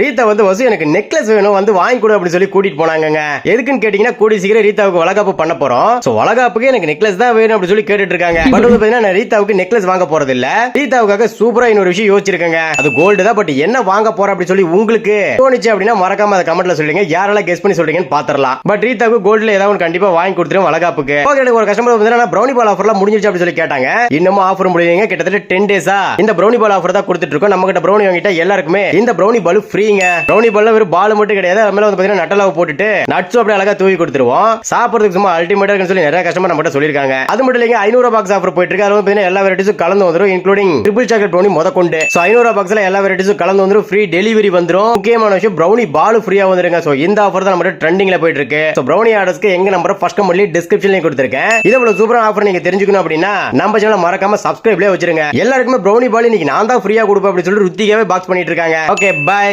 ரீதா வந்து வசு எனக்கு நெக்லஸ் வேணும் வந்து வாங்கி கொடு அப்படின்னு சொல்லி கூட்டிட்டு போனாங்க எதுக்குன்னு கேட்டீங்கன்னா கூடி சீக்கிரம் ரீதாவுக்கு வளகாப்பு பண்ண போறோம். சோ வளகாப்புக்கு எனக்கு நெக்லஸ் தான் வேணும் அப்படின்னு சொல்லி கேட்டுட்டு இருக்காங்க பட் வந்து பாத்தீங்கன்னா நான் ரீதாவுக்கு நெக்லஸ் வாங்க போறது இல்ல ரீதாவுக்காக சூப்பரா இன்னொரு விஷயம் யோசிச்சிருக்கேங்க. அது கோல்டு தான் பட் என்ன வாங்க போறேன் அப்படின்னு சொல்லி உங்களுக்கு தோணுச்சு அப்படின்னா மறக்காம அதை கமெண்ட்ல சொல்லுங்க. யாரெல்லாம் கெஸ் பண்ணி சொல்றீங்கன்னு பாத்திரலாம். பட் ரீதாவுக்கு கோல்டுல ஏதாவது ஒன்று கண்டிப்பா வாங்கி கொடுத்துரும் வளகாப்புக்கு. எனக்கு ஒரு கஸ்டமர் வந்து ப்ரௌனி பால் ஆஃபர்லாம் முடிஞ்சிருச்சு அப்படின்னு சொல்லி கேட்டாங்க. இன்னமும் ஆஃபர் முடியுங்க கிட்டத்தட்ட டென் டேஸா இந்த ப்ரௌனி பால் ஆஃபர் தான் கொடுத்துட்டு இருக்கோம். நம்ம கிட்ட ப்ரௌனி வாங்கிட்டா எல்லாருக்குமே இந்த ப்ரௌனி பால் ஃப்ரீங்க ப்ரௌனி பால் வெறும் பால் மட்டும் கிடையாது. அது மேலே வந்து பாத்தீங்கன்னா நட்டலாவை போட்டுட்டு நட்ஸும் அப்படியே அழகா தூவி கொடுத்துருவோம். சாப்பிடுறதுக்கு சும்மா அல்டிமேட்டா இருக்குன்னு சொல்லி நிறைய கஸ்டமர் நம்மகிட்ட சொல்லியிருக்காங்க. அது மட்டும் இல்லைங்க ஐநூறு பாக்ஸ் ஆஃபர் போயிட்டு இருக்கு அதுல வந்து பாத்தீங்கன்னா எல்லா வெரைட்டிஸும் கலந்து வந்துரும் இன்க்ளூடிங் ட்ரிபிள் சாக்லேட் ப்ரௌனி முத கொண்டு சோ ஐநூறு பாக்ஸ்ல எல்லா வெரைட்டிஸும் கலந்து வந்துடும் ஃப்ரீ டெலிவரி வந்துரும். முக்கியமான விஷயம் ப்ரௌனி பால் ஃப்ரீயா வந்துருங்க. சோ இந்த ஆஃபர் தான் நம்ம ட்ரெண்டிங்ல போயிட்டு இருக்கு சோ ப்ரௌனி ஆர்டர்ஸ்க்கு எங்க நம்பர் ஃபர்ஸ்ட் கமெண்ட்லயே டிஸ்கிரிப்ஷன்லயும் கொடுத்துருக்கேன். இது இவ்வளவு சூப்பரான ஆஃபர் நீங்க தெரிஞ்சுக்கணும் அப்படின்னா நம்ம சேனல் மறக்காம சப்ஸ்கிரைப்லேயே வச்சிருங்க. எல்லாருக்குமே ப்ரௌனி பால் இன்னைக்கு நான் தான் ஃப்ரீயா கொடுப்பேன் அப்படின்னு சொல்லிட்டு ருத்திகாவே பாக்ஸ் பண்ணிட்டு இருக்காங்க. Okay bye